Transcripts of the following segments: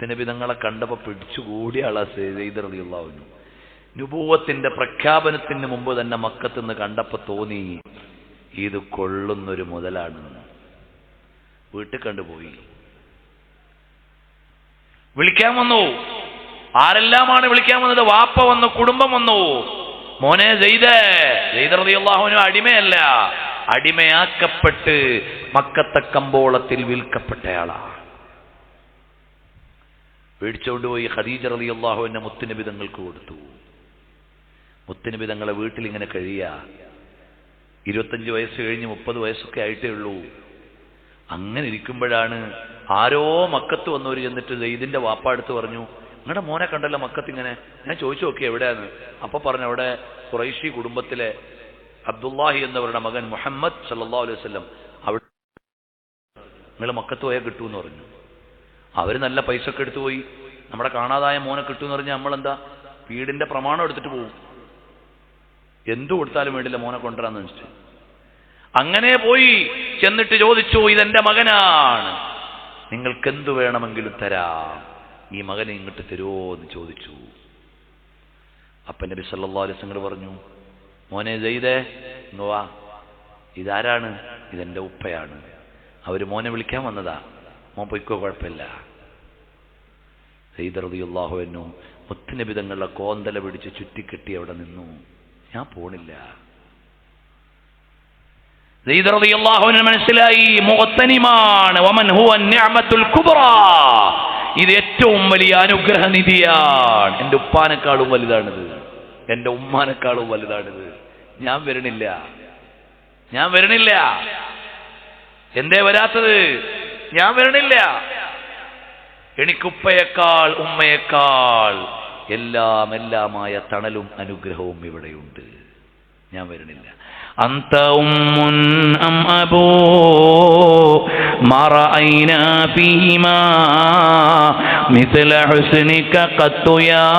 മുത്തനബി തങ്ങളെ കണ്ടപ്പോ പിടിച്ചുകൂടിയ ആളാ റളിയല്ലാഹു നുപൂവത്തിന്റെ പ്രഖ്യാപനത്തിന് മുമ്പ് തന്നെ മക്കത്തുനിന്ന് കണ്ടപ്പോ തോന്നി ഇത് കൊള്ളുന്നൊരു മുതലാണെന്ന്. വീട്ടിൽ കണ്ടുപോയി. വിളിക്കാൻ വന്നു. ആരെല്ലാമാണ് വിളിക്കാൻ വന്നത്? വാപ്പ വന്നു കുടുംബം വന്നു. മോനെ ജെയ്ത് ജെയ്ത് റളിയല്ലാഹുവിനു അടിമയല്ല. അടിമയാക്കപ്പെട്ട് മക്കത്തെ കമ്പോളത്തിൽ വിൽക്കപ്പെട്ടയാളാ മേടിച്ചുകൊണ്ടുപോയി ഖദീജ അള്ളാഹു എന്നെ മുത്തുനബി തങ്ങൾക്ക് കൊടുത്തു. മുത്തുനബി തങ്ങളെ വീട്ടിൽ ഇങ്ങനെ കഴിയ. ഇരുപത്തഞ്ച് വയസ്സ് കഴിഞ്ഞ് മുപ്പത് വയസ്സൊക്കെ ആയിട്ടേ ഉള്ളൂ. അങ്ങനെ ഇരിക്കുമ്പോഴാണ് ആരോ മക്കത്ത് വന്നവർ ചെന്നിട്ട് സെയ്ദിന്റെ വാപ്പ അടുത്ത് പറഞ്ഞു നിങ്ങളുടെ മോനെ കണ്ടല്ലോ മക്കത്ത് ഇങ്ങനെ ഞാൻ ചോദിച്ചു നോക്കി എവിടെയാണ് അപ്പൊ പറഞ്ഞു അവിടെ ഖുറൈശി കുടുംബത്തിലെ അബ്ദുല്ലാഹി എന്നവരുടെ മകൻ മുഹമ്മദ് സല്ലാ അലൈവല്ലം അവിടെ നിങ്ങൾ മക്കത്ത് പോയാൽ കിട്ടുമെന്ന് പറഞ്ഞു. അവർ നല്ല പൈസ ഒക്കെ എടുത്തു പോയി. നമ്മുടെ കാണാതായ മോനെ കിട്ടുമെന്ന് പറഞ്ഞാൽ നമ്മളെന്താ? വീടിന്റെ പ്രമാണം എടുത്തിട്ട് പോകും എന്തു കൊടുത്താലും വേണ്ടില്ല മോനെ കൊണ്ടുവരാന്ന് വെച്ചിട്ട്. അങ്ങനെ പോയി ചെന്നിട്ട് ചോദിച്ചു ഇതെന്റെ മകനാണ്. നിങ്ങൾക്ക് എന്തു വേണമെങ്കിലും തരാം. ഈ മകനെ ഇങ്ങോട്ട് തരുമോ എന്ന് ചോദിച്ചു. അപ്പൻ നബി അലൈഹി വസല്ലം പറഞ്ഞു മോനെ ജയ്തേ ഇങ്ങ് വാ. ഇതാരാണ്? ഇതെന്റെ ഉപ്പയാണ്. അവർ മോനെ വിളിക്കാൻ വന്നതാ. മോൻ പൊയ്ക്കോ കുഴപ്പമില്ല. സെയ്ദ് എന്നു അൻഹു മുത്തുനബി തങ്ങളുടെ കോന്തല പിടിച്ച് ചുറ്റിക്കെട്ടി അവിടെ നിന്നു. ഞാൻ പോണില്ല. മനസ്സിലായി മുഖത്തനിമാണ് വമൻ ഹുവ നിഅമത്തുൽ കുബ്ര ഇത് ഏറ്റവും വലിയ അനുഗ്രഹനിധിയാണ് എന്റെ ഉപ്പാനേക്കാളും വലുതാണിത്. എന്റെ ഉമ്മാനേക്കാളും വലുതാണിത്. ഞാൻ വരണില്ല ഞാൻ വരണില്ല എന്തേ വരാത്തത്? ഞാൻ വരണില്ല എനിക്കുപ്പയേക്കാൾ ഉമ്മയേക്കാൾ എല്ലാം എല്ലാമായ തണലും അനുഗ്രഹവും ഇവിടെയുണ്ട് ഞാൻ വരണില്ല അന്ത ഉമ്മുൻ അം അബൂ ما رأينا فيهما مثل حسنك قط يا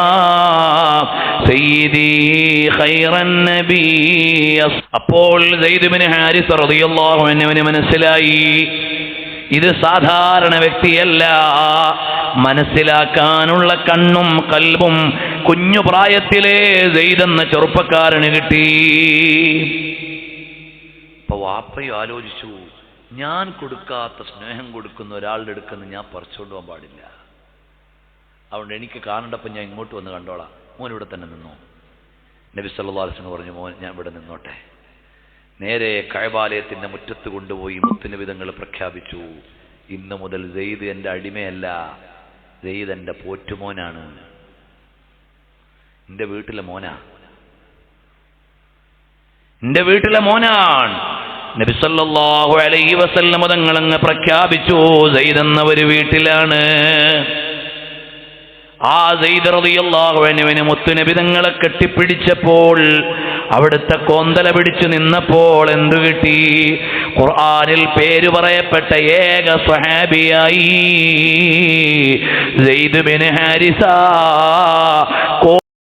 سيدي خير النبي അപ്പോൾ സെയ്ദ് ബിൻ ഹാരിസ് റളിയല്ലാഹു അൻഹുവിന് മനസ്സിലായി ഇത് സാധാരണ വ്യക്തിയല്ല. മനസ്സിലാക്കാനുള്ള കണ്ണും കൽവും കുഞ്ഞു പ്രായത്തിലേ ചെയ്തെന്ന ചെറുപ്പക്കാരന് കിട്ടി. അപ്പൊ വാപ്പയും ആലോചിച്ചു. ഞാൻ കൊടുക്കാത്ത സ്നേഹം കൊടുക്കുന്ന ഒരാളുടെ എടുക്കുന്ന ഞാൻ പറിച്ചുകൊണ്ട് പോകാൻ പാടില്ല. അതുകൊണ്ട് എനിക്ക് കാണണ്ടപ്പോൾ ഞാൻ ഇങ്ങോട്ട് വന്ന് കണ്ടോളാം. മോൻ ഇവിടെ തന്നെ നിന്നോ. നബി വസല്ലം പറഞ്ഞു മോൻ ഞാൻ ഇവിടെ നിന്നോട്ടെ. നേരെ കഴബാലയത്തിന്റെ മുറ്റത്ത് കൊണ്ടുപോയി മുത്തുനിബിതങ്ങൾ പ്രഖ്യാപിച്ചു ഇന്നു മുതൽ സെയ്ദ് എന്റെ അടിമയല്ല സെയ്ദ് എന്റെ പോറ്റുമോനാണ്. എന്റെ വീട്ടിലെ മോനാ? എന്റെ വീട്ടിലെ മോനാണ്. നബി സല്ലല്ലാഹു അലൈഹി വസല്ലമ തങ്ങൾ അങ്ങ് പ്രഖ്യാപിച്ചു സെയ്ദ് എന്ന ഒരു വീട്ടിലാണ്. ആ സെയ്ദ് റളിയല്ലാഹു അൻഹുവിന് മുത്തുനബി തങ്ങളെ കെട്ടിപ്പിടിച്ചപ്പോൾ അവിടുത്തെ കോന്തല പിടിച്ചു നിന്നപ്പോൾ എന്തു കിട്ടി? ഖുർആനിൽ പേര് പറയപ്പെട്ട ഏക സ്വഹാബിയായി. ഹാരിസ